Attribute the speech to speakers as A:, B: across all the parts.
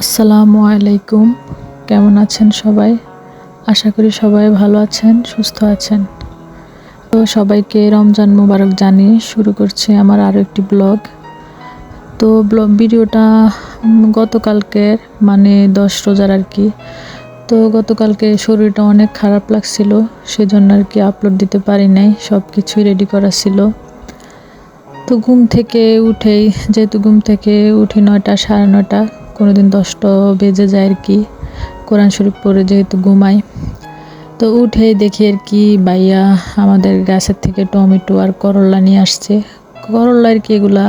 A: আসসালামু আলাইকুম। কেমন আছেন সবাই? আশা করি সবাই ভালো আছেন, সুস্থ আছেন। তো সবাইকে রমজান মোবারক জানিয়ে শুরু করছি আমার আরও একটি ব্লগ। তো ব্লগ ভিডিওটা গতকালকের মানে দশ রোজার আর কি। তো গতকালকে শরীরটা অনেক খারাপ লাগছিল, সেজন্য আর কি আপলোড দিতে পারি নাই সব কিছুই রেডি করা ছিল। তো ঘুম থেকে উঠেই, যেহেতু ঘুম থেকে উঠি নয়টা, সাড়ে নয়টা কোনোদিন দশটা বেজে যায় আর কি। কোরআন শরীফ পরে যেহেতু ঘুমাই। তো উঠেই দেখি আর কি ভাইয়া আমাদের গাছের থেকে টমেটো আর করলা নিয়ে আসছে। করলা আর কি এগুলা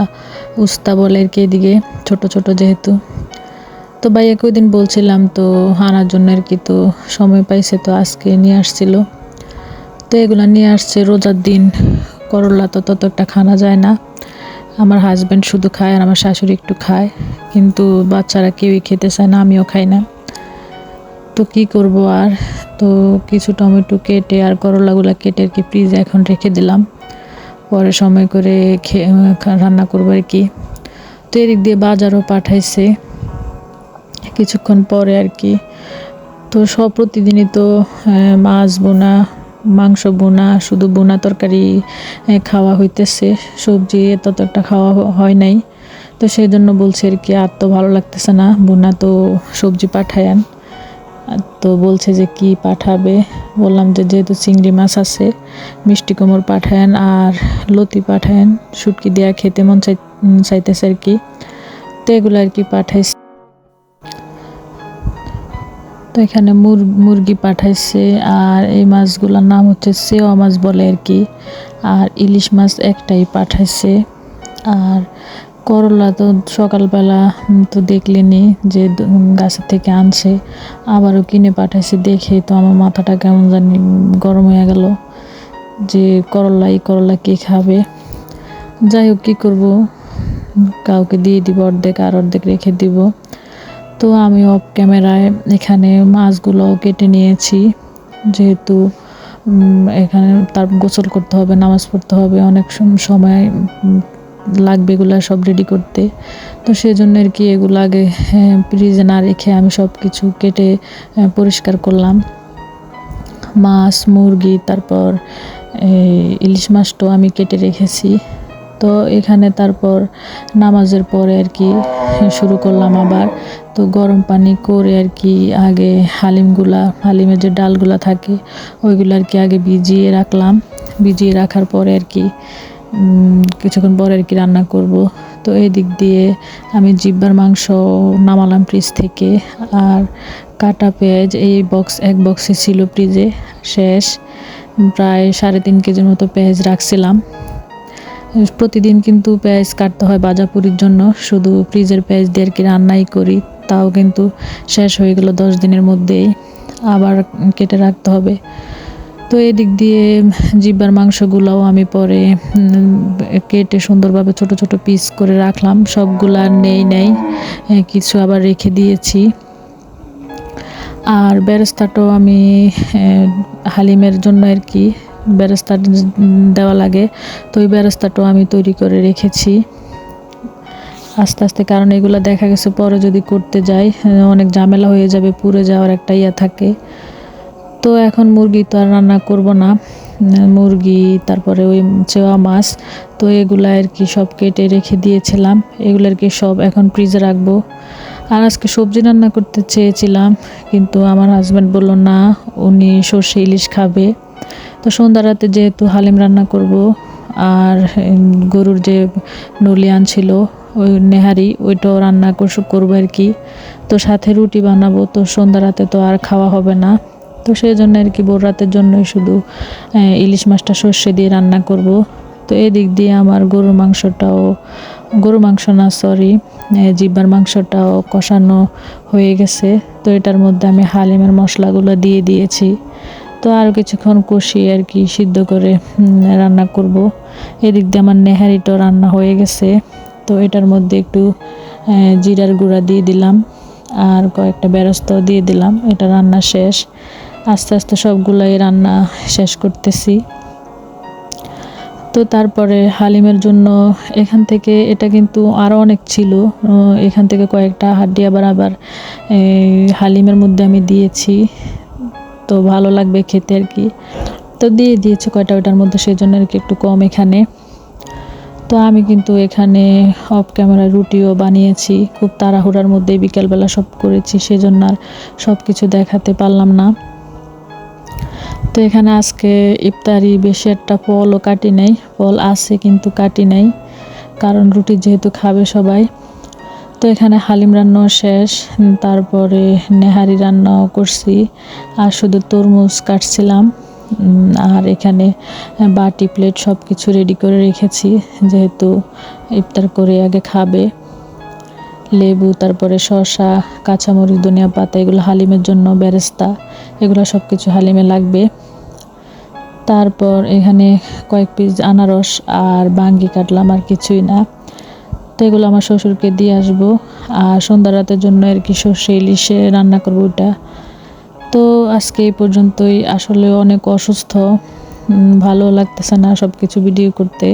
A: উস্তা বলে আর কি এদিকে, ছোট ছোট যেহেতু। তো ভাইয়াকে ওই দিন বলছিলাম তো আনার জন্য আর কি তো সময় পাইছে তো আজকে নিয়ে আসছিল। তো এগুলা নিয়ে আসছে রোজার দিন। করলা তো তত একটা খানা যায় না। আমার হাজব্যান্ড শুধু খায় আর আমার শাশুড়ি একটু খায়, কিন্তু বাচ্চারা কেউই খেতে চায় না, আমিও খাই না। তো কি করব আর? তো কিছু টমেটো কেটে আর করলাগুলো কেটে আর কি ফ্রিজে এখন রেখে দিলাম। পরে সময় করে রান্না করব আর কি। তো এদিক দিয়ে বাজারও পাঠাইছে। কিছুক্ষণ পরে আর কি। তো সব প্রতিদিনই তো মাছ বোনা মাংস বোনা, শুধু বোনা তরকারি খাওয়া হইতেছে। সবজি তত একটা খাওয়া হয় নাই। তো সেই জন্য বলছে আর কি, আর তো ভালো লাগতেছে না, বোনা তো সবজি পাঠায়ান। তো বলছে যে, কি পাঠাবে? বললাম যে, যেহেতু চিংড়ি মাছ আছে, মিষ্টি কুমড় পাঠায়েন আর লতি পাঠায়েন, শুটকি দেওয়া খেতে মন চাই, চাইতেছে আর কি। তো এগুলো আর কি পাঠাইছে। তো এখানে মুর- মুরগি পাঠাইছে, আর এই মাছগুলোর নাম হচ্ছে সেওয়া মাছ বলে আর কি। আর ইলিশ মাছ একটাই পাঠাইছে। আর করলা তো সকালবেলা তো দেখলেনি যে গাছের থেকে আনছে। আবারও কিনে পাঠাইছে দেখে তো আমার মাথাটা কেমন জানি গরম হয়ে গেল যে করলা, এই করলা কে খাবে? যাই হোক, কী করব? কাউকে দিয়ে দিব অর্ধেক, আর অর্ধেক রেখে দিব। তো আমি অফ ক্যামেরায় এখানে মাছগুলো কেটে নিয়েছি। যেহেতু এখানে তার গোসল করতে হবে, নামাজ পড়তে হবে, অনেক সময় লাগবে এগুলো সব রেডি করতে। তো সেই জন্য আর কি এগুলো আগে ফ্রিজে না রেখে আমি সব কিছু কেটে পরিষ্কার করলাম। মাছ, মুরগি, তারপর ইলিশ মাছটাও আমি কেটে রেখেছি। তো এখানে তারপর নামাজের পরে আর কি শুরু করলাম আবার। তো গরম পানি করে আর কি আগে হালিমগুলা, হালিমের যে ডালগুলা থাকে, ওইগুলো আর কি আগে ভিজিয়ে রাখলাম। ভিজিয়ে রাখার পরে আর কি কিছুক্ষণ পরে আর কি রান্না করব। তো এই দিক দিয়ে আমি জিব্বার মাংস নামালাম ফ্রিজ থেকে। আর কাটা পেঁয়াজ, এই বক্স এক বক্সে ছিল ফ্রিজে শেষ, প্রায় সাড়ে তিন কেজির মতো পেঁয়াজ রাখছিলাম। প্রতিদিন কিন্তু পেঁয়াজ কাটতে হয় বাজাপুরির জন্য। শুধু ফ্রিজের পেঁয়াজ দিয়ে আর কি রান্নাই করি তাও কিন্তু শেষ হয়ে গেল দশ দিনের মধ্যেই। আবার কেটে রাখতে হবে। তো এদিক দিয়ে জিব্বার মাংসগুলোও আমি পরে কেটে সুন্দরভাবে ছোট ছোট পিস করে রাখলাম। সবগুলা নেই নেই। এ, কিছু আবার রেখে দিয়েছি। আর বেরেস্তাটাও আমি হালিমের জন্য আর কি বেরেস্তা দেওয়া লাগে। তো ওই বেরেস্তাটাও আমি তৈরি করে রেখেছি। আস্তে আস্তে, কারণ এগুলো দেখা গেছে পরে যদি করতে যাই অনেক ঝামেলা হয়ে যাবে, পুড়ে যাওয়ার একটা ইয়া থাকে। তো এখন মুরগি তো আর রান্না করব না। মুরগি, তারপরে ওই চেওয়া মাছ, তো এগুলো আর কি সব কেটে রেখে দিয়েছিলাম। এগুলো আর কি সব এখন ফ্রিজে রাখব। আর আজকে সবজি রান্না করতে চেয়েছিলাম, কিন্তু আমার হাজব্যান্ড বলল, না, উনি সর্ষে ইলিশ খাবে। তো সন্ধ্যা রাতে যেহেতু হালিম রান্না করব, আর গরুর যে নলি ছিল, ওই নেহারি, ওইটাও রান্না কর- করব আর কি। তো সাথে রুটি বানাবো, তো সন্ধ্যা রাতে তো আর খাওয়া হবে না। তো সেই জন্য আর কি বোর রাতের জন্যই শুধু ইলিশ মাছটা সর্ষে দিয়ে রান্না করব। তো এদিক দিয়ে আমার গরুর মাংসটাও গরু মাংস না সরি জিব্বার মাংসটাও কষানো হয়ে গেছে। তো এটার মধ্যে আমি হালিমের মশলাগুলো দিয়ে দিয়েছি। তো আর কিছুক্ষণ কষিয়ে আর কি সিদ্ধ করে রান্না করব। এদিক দিয়ে আমার নেহারিটাও রান্না হয়ে গেছে। তো এটার মধ্যে একটু জিরার গুঁড়া দিয়ে দিলাম আর কয়েকটা বেরস্তাও দিয়ে দিলাম। এটা রান্না শেষ। আস্তে আস্তে সবগুলোই রান্না শেষ করতেছি। তো তারপরে হালিমের জন্য এখান থেকে, এটা কিন্তু আরও অনেক ছিল। এখান থেকে কয়েকটা হাড্ডি আবার আবার হালিমের মধ্যে আমি দিয়েছি। তো ভালো লাগবে খেতে আর কি। তো দিয়ে দিয়েছে কয়টা ওটার মধ্যে সেই জন্য আর কি একটু কম এখানে। তো আমি কিন্তু এখানে অফ ক্যামেরা রুটিও বানিয়েছি, খুব তাড়াহুড়ার মধ্যে বিকেলবেলা সব করেছি, সেজন্য আর সব কিছু দেখাতে পারলাম না। তো এখানে আজকে ইফতারি বেশি একটা ফলও কাটি নাই, ফল আছে কিন্তু কাটি নাই, কারণ রুটি যেহেতু খাবে সবাই। তো এখানে হালিম রান্নাও শেষ তারপরে নেহারি রান্নাও করছি, আর শুধু তরমুজ কাটছিলাম আর এখানে বাটি, প্লেট সব কিছু রেডি করে রেখেছি, যেহেতু ইফতার করে আগে খাবে। লেবু, তারপরে শসা, কাঁচামরিচ, ধনিয়া পাতা, এগুলো হালিমের জন্য বেরেস্তা এগুলো সব কিছু হালিমে লাগবে। তারপর এখানে কয়েক পিস আনারস আর বাঙ্গি কাটলাম, আর কিছুই না। এগুলো আমার শ্বশুরকে দিয়ে আসব। আর সন্ধ্যা রাতের জন্য আর কি সর্ষে ইলিশে রান্না করব ওটা। তো আজকে এই পর্যন্তই। আসলে অনেক অসুস্থ ভালো লাগতেছে না সব কিছু ভিডিও করতে।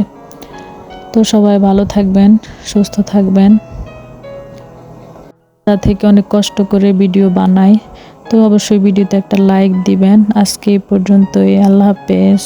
A: তো সবাই ভালো থাকবেন, সুস্থ থাকবেন। তা থেকে অনেক কষ্ট করে ভিডিও বানাই। তো অবশ্যই ভিডিওতে একটা লাইক দিবেন। আজকে এই পর্যন্তই। আল্লাহ হাফেজ।